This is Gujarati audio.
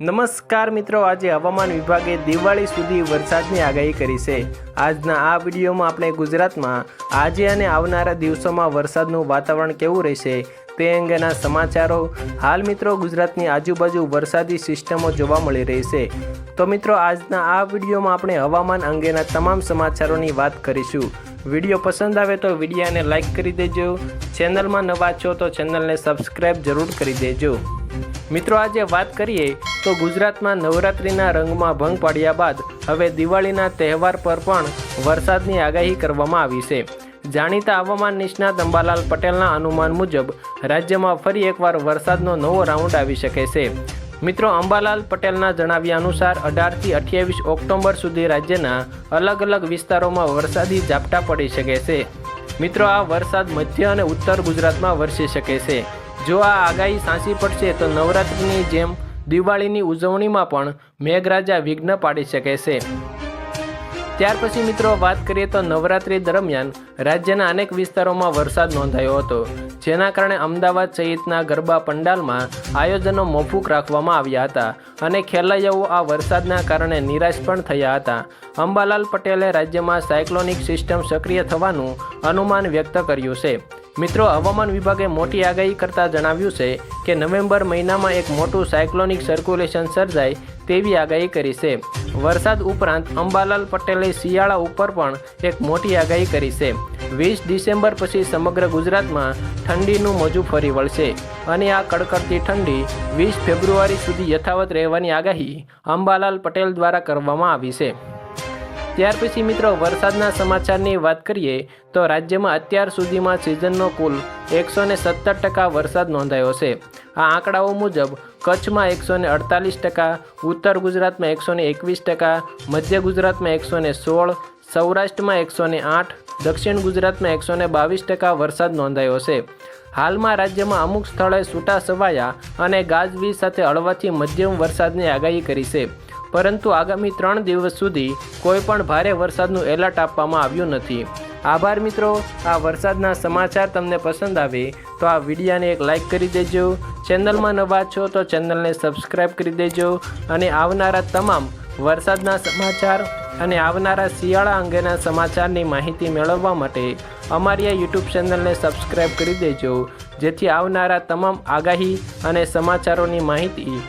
નમસ્કાર મિત્રો, આજે હવામાન વિભાગે દિવાળી સુધી વરસાદની આગાહી કરી છે. આજના આ વિડીયોમાં આપણે ગુજરાતમાં આજે અને આવનારા દિવસોમાં વરસાદનું વાતાવરણ કેવું રહેશે તે અંગેના સમાચારો. હાલ મિત્રો, ગુજરાતની આજુબાજુ વરસાદી સિસ્ટમો જોવા મળી રહી છે. તો મિત્રો, આજના આ વિડીયોમાં આપણે હવામાન અંગેના તમામ સમાચારોની વાત કરીશું. વીડિયો પસંદ આવે તો વિડીયાને લાઇક કરી દેજો. ચેનલમાં નવા છો તો ચેનલને સબસ્ક્રાઈબ જરૂર કરી દેજો. મિત્રો, આજે વાત કરીએ તો ગુજરાતમાં નવરાત્રિના રંગમાં ભંગ પાડ્યા બાદ હવે દિવાળીના તહેવાર પર પણ વરસાદની આગાહી કરવામાં આવી છે. જાણીતા હવામાન નિષ્ણાત અંબાલાલ પટેલના અનુમાન મુજબ રાજ્યમાં ફરી એકવાર વરસાદનો નવો રાઉન્ડ આવી શકે છે. મિત્રો, અંબાલાલ પટેલના જણાવ્યા અનુસાર અઢારથી અઠ્યાવીસ ઓક્ટોબર સુધી રાજ્યના અલગ અલગ વિસ્તારોમાં વરસાદી ઝાપટા પડી શકે છે. મિત્રો, આ વરસાદ મધ્ય અને ઉત્તર ગુજરાતમાં વરસી શકે છે. જો આ આગાહી સાંસી પડશે તો નવરાત્રિની જેમ દિવાળીની ઉજવણીમાં પણ મેઘરાજા વિઘ્ન પાડી શકે છે. ત્યાર પછી મિત્રો વાત કરીએ તો નવરાત્રી દરમિયાન રાજ્યના અનેક વિસ્તારોમાં વરસાદ નોંધાયો હતો, જેના કારણે અમદાવાદ સહિતના ગરબા પંડાલમાં આયોજનો મોફૂક રાખવામાં આવ્યા હતા અને ખેલૈયાઓ આ વરસાદના કારણે નિરાશ પણ થયા હતા. અંબાલાલ પટેલે રાજ્યમાં સાયક્લોનિક સિસ્ટમ સક્રિય થવાનું અનુમાન વ્યક્ત કર્યું છે. મિત્રો, હવામાન વિભાગે મોટી આગાહી કરતા જણાવ્યું છે કે નવેમ્બર મહિનામાં એક મોટું સાયક્લોનિક સર્ક્યુલેશન સર્જાય તેવી આગાહી કરી છે. વરસાદ ઉપરાંત અંબાલાલ પટેલે શિયાળા ઉપર પણ એક મોટી આગાહી કરી છે. વીસ ડિસેમ્બર પછી સમગ્ર ગુજરાતમાં ઠંડીનું મોજું ફરી વળશે અને આ કડકડતી ઠંડી વીસ ફેબ્રુઆરી સુધી યથાવત રહેવાની આગાહી અંબાલાલ પટેલ દ્વારા કરવામાં આવી છે. ત્યાર પછી મિત્રો વરસાદના સમાચારની વાત કરીએ તો રાજ્યમાં અત્યાર સુધીમાં સિઝનનો કુલ એકસો ને સત્તર ટકા વરસાદ નોંધાયો છે. આ આંકડાઓ મુજબ કચ્છમાં એકસો ને અડતાલીસ ટકા, ઉત્તર ગુજરાતમાં એકસો ને એકવીસ ટકા, મધ્ય ગુજરાતમાં એકસો ને સોળ, સૌરાષ્ટ્રમાં એકસો ને આઠ, દક્ષિણ ગુજરાતમાં એકસો ને બાવીસ ટકા વરસાદ નોંધાયો છે. હાલમાં રાજ્યમાં અમુક સ્થળે છૂટા છવાયા અને ગાજવીજ સાથે હળવાથી મધ્યમ વરસાદની આગાહી કરી છે. પરંતુ આગામી ત્રણ દિવસ સુધી કોઈ પણ ભારે વરસાદનું એલર્ટ આપવામાં આવ્યું નથી. આભાર મિત્રો. આ વરસાદના સમાચાર તમને પસંદ આવે તો આ વિડીયાને એક લાઇક કરી દેજો. ચેનલમાં નવા છો તો ચેનલને સબસ્ક્રાઈબ કરી દેજો અને આવનારા તમામ વરસાદના સમાચાર અને આવનારા શિયાળા અંગેના સમાચારની માહિતી મેળવવા માટે અમારી આ યુટ્યુબ ચેનલને સબસ્ક્રાઈબ કરી દેજો. જેથી આવનારા તમામ આગાહી અને સમાચારોની માહિતી